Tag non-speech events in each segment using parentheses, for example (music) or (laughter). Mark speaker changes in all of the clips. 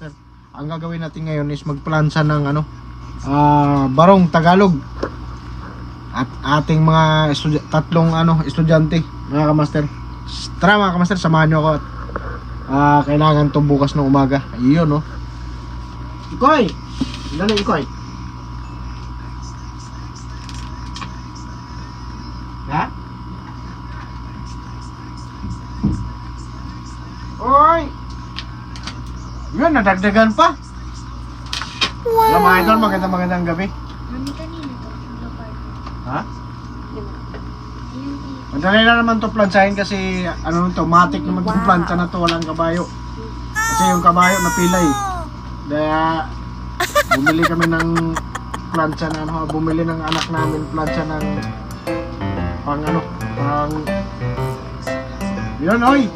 Speaker 1: Master. Ang gagawin natin ngayon is magplansa ng ano, ah, barong Tagalog. At ating mga tatlong ano, estudyante, mga kamaster. Tara mga kamaster, samahan nyo ako at ah, kailangan to bukas ng umaga. Ayun, no. Ikoy! Dali, Ikoy. Ha? Oy! Yun, nadagdagan pa. Wow. mga idol, magandang magandang gabi.
Speaker 2: Mami kanina to.
Speaker 1: Ha? Madali na naman to plansahin kasi ano to, matik naman tong plancha na to, walang kabayo. Kasi yung kabayo napilay. Kaya bumili kami ng plancha na ano, bumili ng anak namin plancha ng pang ano, pang Yun, oy!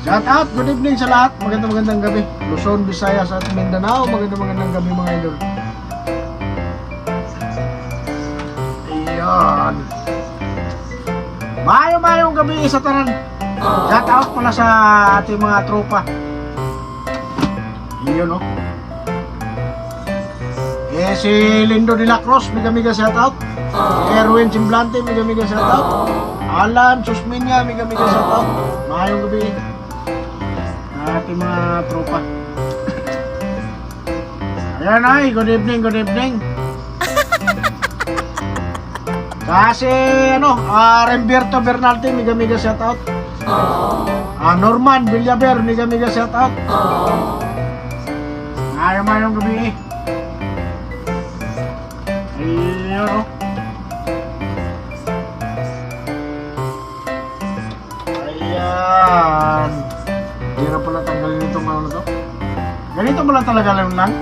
Speaker 1: Shout out, good evening sa lahat. Magandang magandang gabi. Luzon, Visayas at Mindanao. Magandang magandang gabi mga idol. Ayan. Mayo-mayong gabi sa tanan. Shout out pala sa ating mga tropa. Iyon oh. Eh si Lindo de la Cruz, mega shout out. Erwin Simblante, mega shout out. Alan Susminya, mega shout out. Mayong gabi. Ating mga tropa. Ayan ay, good evening, good evening. Kasi ano, ah Remberto Bernalti, mega mega shout out. Ah Norman Villaber, mega mega shout out. Ayaw mayong gabi eh. Ayun oh. Ayan. Hirap pala tanggalin itong ano to. Ganito pala talaga lang lang.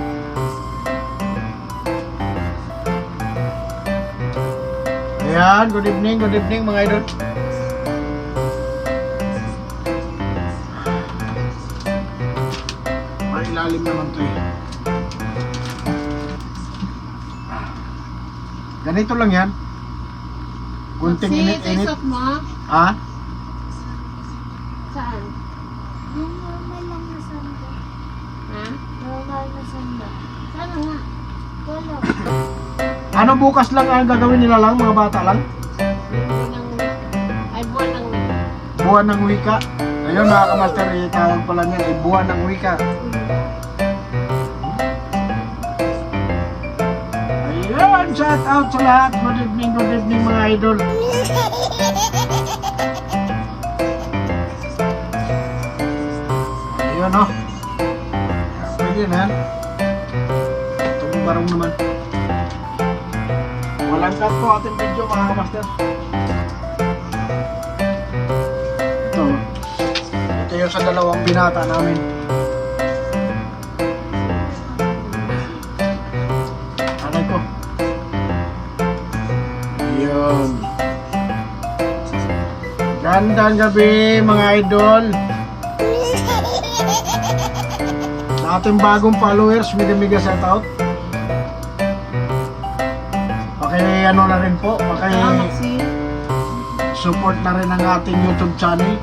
Speaker 1: Ayan, good evening, good evening mga idol. Mailalim naman to eh. Ganito lang yan. Kunting init-init. Ha?
Speaker 2: Saan?
Speaker 3: Yung normal lang na sanda.
Speaker 2: Ha?
Speaker 3: Normal na sanda.
Speaker 2: Sana nga?
Speaker 3: Wala.
Speaker 1: Ano bukas lang ang gagawin nila lang, mga bata lang?
Speaker 2: Ay, buwan ng
Speaker 1: Buwan ng wika. Ayun mga kamaster, itawag pala niyan, ay buwan ng wika. Ayun, shout out sa lahat. Good evening, good evening mga idol. Ayun oh. Pwede na. Itong barong naman. Walang cut po ating video mga kamaster. Ito. Ito yung sa dalawang binata namin. Anay ko. Yun. Gandang gabi mga idol. Sa ating bagong followers, mega mega shout out. Paki ano na rin po,
Speaker 2: Salamat si
Speaker 1: support na rin ang ating YouTube channel.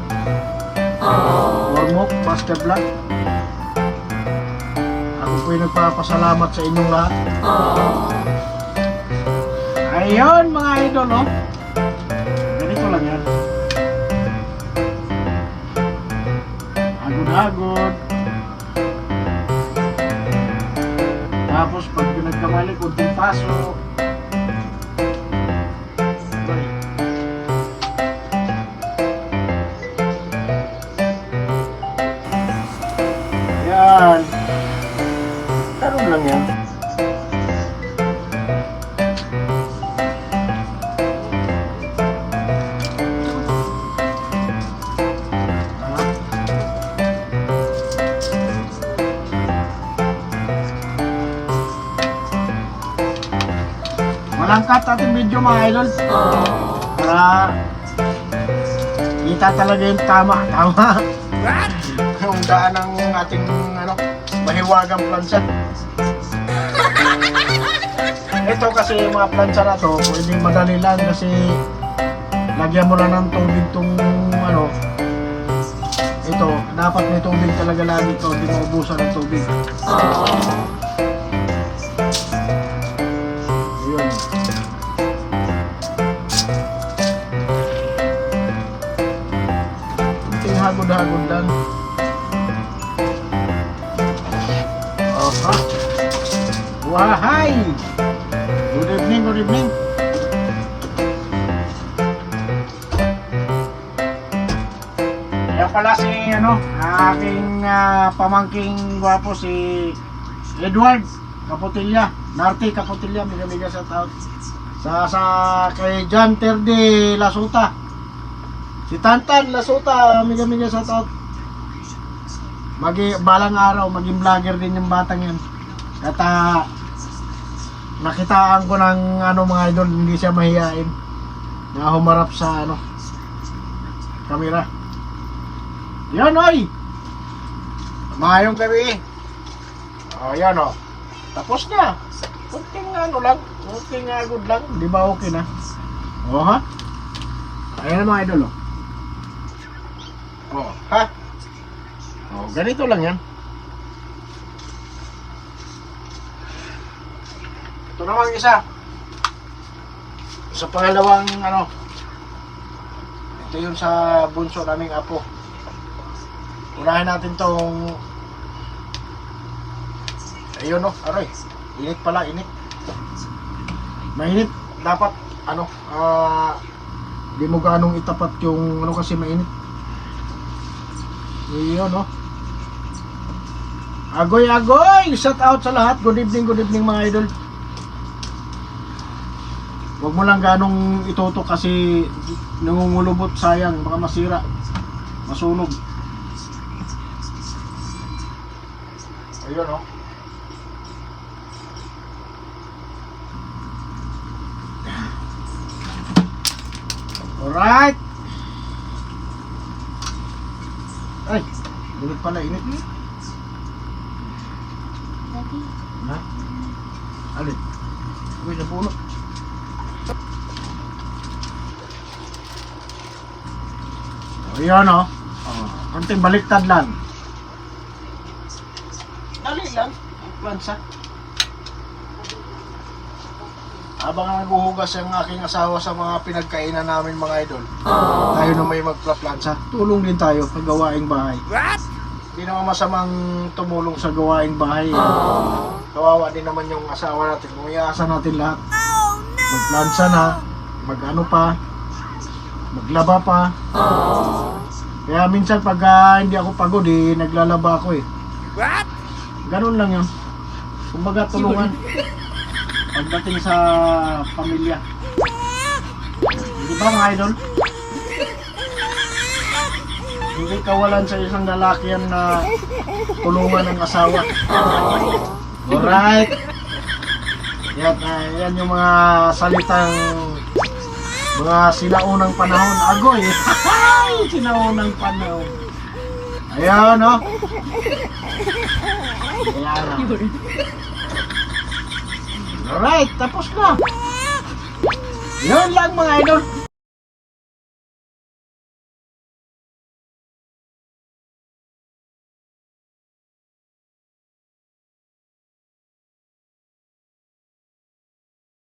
Speaker 1: Warmok, Master Vlog. Ako po yung nagpapasalamat sa inyong lahat. Ayun mga idol, oh. Ganito lang yan. Agod-agod. Tapos pag nagkamali, kunting paso. Cut ating video mga idol. Para kita talaga yung tama. Tama. yung daan ng ating ano, mahiwagang plansa. Ito kasi yung mga plansa na to, pwedeng madali lang kasi lagyan mo lang ng tubig tong ano, ito, dapat may tubig talaga lagi ito, hindi maubusan ng tubig. Hagod-hagod lang. Aha. Wahay! Good evening, good evening. Yan pala si ano, aking ah, pamangking gwapo si Edward Capotilla, Narte Capotilla, miga miga sa out. Sa sa kay John Terde Lasuta. Si Tantan Lasuta, miga miga sa out. Magi balang araw maging vlogger din yung batang yan. At ah, nakitaan ko ng ano mga idol, hindi siya mahihain. Na humarap sa ano kamera. Yan oy! Mayong gabi. Oh, yan oh. Tapos na. Kunting ano lang. Kunting agod lang. Di ba okay na? Oh ha? Ayan mga idol oh. Oh, ha? Oh, ganito lang yan. Ito naman isa. Sa pangalawang ano. Ito yun sa bunso naming apo. Unahin natin tong Ayun no, aray. Init pala, init. Mainit. Dapat, ano, ah, di mo ganong itapat yung, ano kasi mainit. Ayun no. Agoy, agoy! Shout out sa lahat. Good evening, good evening mga idol. Huwag mo lang ganong itutok kasi nangungulubot sayang, baka masira. Masunog. Ayun oh. Alright. Ay, init pala, init.
Speaker 3: Daddy,
Speaker 1: Ha? Alin? Uy, napuno. O, yun o. Oh, konting baliktad lang. Dali lang. Ang plansa. Habang naghuhugas ang aking asawa sa mga pinagkainan namin mga idol, tayo na may magplaplansa. Tulong din tayo sa gawaing bahay. Hindi naman masamang tumulong sa gawaing bahay. Kawawa din naman yung asawa natin. Kung iasa natin lahat. Magplansa na, mag-ano pa, maglaba pa. Kaya minsan pag ah, hindi ako pagod, eh, naglalaba ako eh. Ganun lang yun. Kumbaga tulungan. (laughs) Pagdating sa pamilya. Di ba mga idol? Hindi kawalan sa isang lalaki yan na tulungan ng asawa. Alright. Yan, ah, yan yung mga salitang mga sinaunang panahon. Agoy! (laughs) Sinaunang panahon. Ayan, no? Ayan, no? Alright, tapos na. Yun lang mga idol.